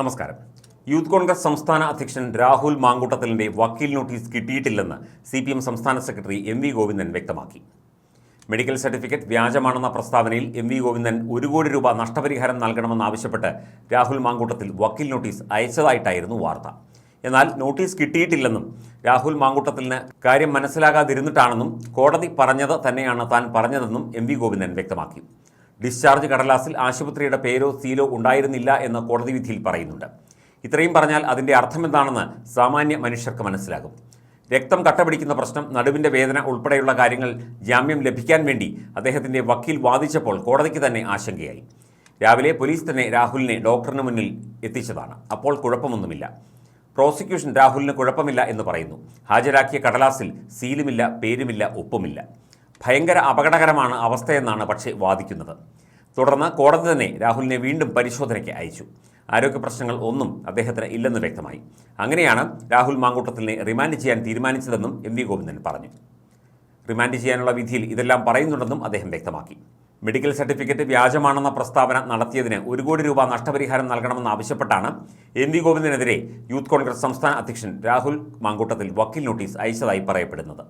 നമസ്കാരം. യൂത്ത് കോൺഗ്രസ് സംസ്ഥാന അധ്യക്ഷൻ രാഹുൽ മാങ്കൂട്ടത്തലിന്റെ വക്കീൽ നോട്ടീസ് കിട്ടിയിട്ടില്ലെന്ന് സി പി എം സംസ്ഥാന സെക്രട്ടറി എം വി ഗോവിന്ദൻ വ്യക്തമാക്കി. മെഡിക്കൽ സർട്ടിഫിക്കറ്റ് വ്യാജമാണെന്ന പ്രസ്താവനയിൽ എം വി ഗോവിന്ദൻ ഒരു കോടി രൂപ നഷ്ടപരിഹാരം നൽകണമെന്നാവശ്യപ്പെട്ട് രാഹുൽ മാങ്കൂട്ടത്തിൽ വക്കീൽ നോട്ടീസ് അയച്ചതായിട്ടായിരുന്നു വാർത്ത. എന്നാൽ നോട്ടീസ് കിട്ടിയിട്ടില്ലെന്നും രാഹുൽ മാങ്കൂട്ടത്തിന് കാര്യം മനസ്സിലാകാതിരുന്നിട്ടാണെന്നും കോടതി പറഞ്ഞത് തന്നെയാണ് താൻ പറഞ്ഞതെന്നും എം വി ഗോവിന്ദൻ വ്യക്തമാക്കി. ഡിസ്ചാർജ് കടലാസിൽ ആശുപത്രിയുടെ പേരോ സീലോ ഉണ്ടായിരുന്നില്ല എന്ന് കോടതി വിധിയിൽ പറയുന്നുണ്ട്. ഇത്രയും പറഞ്ഞാൽ അതിന്റെ അർത്ഥമെന്താണെന്ന് സാമാന്യ മനുഷ്യർക്ക് മനസ്സിലാകും. രക്തം കട്ടപിടിക്കുന്ന പ്രശ്നം നടുവിന്റെ വേദന ഉൾപ്പെടെയുള്ള കാര്യങ്ങൾ ജാമ്യം ലഭിക്കാൻ വേണ്ടി അദ്ദേഹത്തിന്റെ വക്കീൽ വാദിച്ചപ്പോൾ കോടതിക്ക് തന്നെ ആശങ്കയായി. രാവിലെ പോലീസ് തന്നെ രാഹുലിനെ ഡോക്ടറിന് മുന്നിൽ എത്തിച്ചതാണ്. അപ്പോൾ കുഴപ്പമൊന്നുമില്ല. പ്രോസിക്യൂഷൻ രാഹുലിന് കുഴപ്പമില്ല എന്ന് പറയുന്നു. ഹാജരാക്കിയ കടലാസിൽ സീലുമില്ല പേരുമില്ല ഒപ്പുമില്ല. ഭയങ്കര അപകടകരമാണ് അവസ്ഥയെന്നാണ് പക്ഷേ വാദിക്കുന്നത്. തുടർന്ന് കോടതി തന്നെ രാഹുലിനെ വീണ്ടും പരിശോധനയ്ക്ക് അയച്ചു. ആരോഗ്യ പ്രശ്നങ്ങൾ ഒന്നും അദ്ദേഹത്തിന് ഇല്ലെന്ന് വ്യക്തമായി. അങ്ങനെയാണ് രാഹുൽ മാങ്കൂട്ടത്തിനെ റിമാൻഡ് ചെയ്യാൻ തീരുമാനിച്ചതെന്നും എം വി ഗോവിന്ദൻ പറഞ്ഞു. റിമാൻഡ് ചെയ്യാനുള്ള വിധിയിൽ ഇതെല്ലാം പറയുന്നുണ്ടെന്നും അദ്ദേഹം വ്യക്തമാക്കി. മെഡിക്കൽ സർട്ടിഫിക്കറ്റ് വ്യാജമാണെന്ന പ്രസ്താവന നടത്തിയതിന് ഒരു കോടി രൂപ നഷ്ടപരിഹാരം നൽകണമെന്നാവശ്യപ്പെട്ടാണ് എം വി ഗോവിന്ദനെതിരെ യൂത്ത് കോൺഗ്രസ് സംസ്ഥാന അധ്യക്ഷൻ രാഹുൽ മാങ്കൂട്ടത്തിൽ വക്കീൽ നോട്ടീസ് അയച്ചതായി പറയപ്പെടുന്നത്.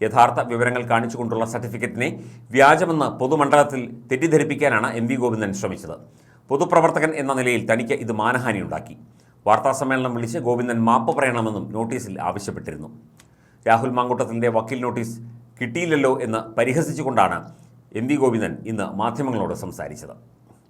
യഥാർത്ഥ വിവരങ്ങൾ കാണിച്ചുകൊണ്ടുള്ള സർട്ടിഫിക്കറ്റിനെ വ്യാജമെന്ന് പൊതുമണ്ഡലത്തിൽ തെറ്റിദ്ധരിപ്പിക്കാനാണ് എം വി ഗോവിന്ദൻ ശ്രമിച്ചത്. പൊതുപ്രവർത്തകൻ എന്ന നിലയിൽ തനിക്ക് ഇത് മാനഹാനിയുണ്ടാക്കി. വാർത്താസമ്മേളനം വിളിച്ച് ഗോവിന്ദൻ മാപ്പ് പറയണമെന്നും നോട്ടീസിൽ ആവശ്യപ്പെട്ടിരുന്നു. രാഹുൽ മാങ്കൂട്ടത്തിന്റെ വക്കീൽ നോട്ടീസ് കിട്ടിയില്ലല്ലോ എന്ന് പരിഹസിച്ചുകൊണ്ടാണ് എം വി ഗോവിന്ദൻ ഇന്ന് മാധ്യമങ്ങളോട് സംസാരിച്ചത്.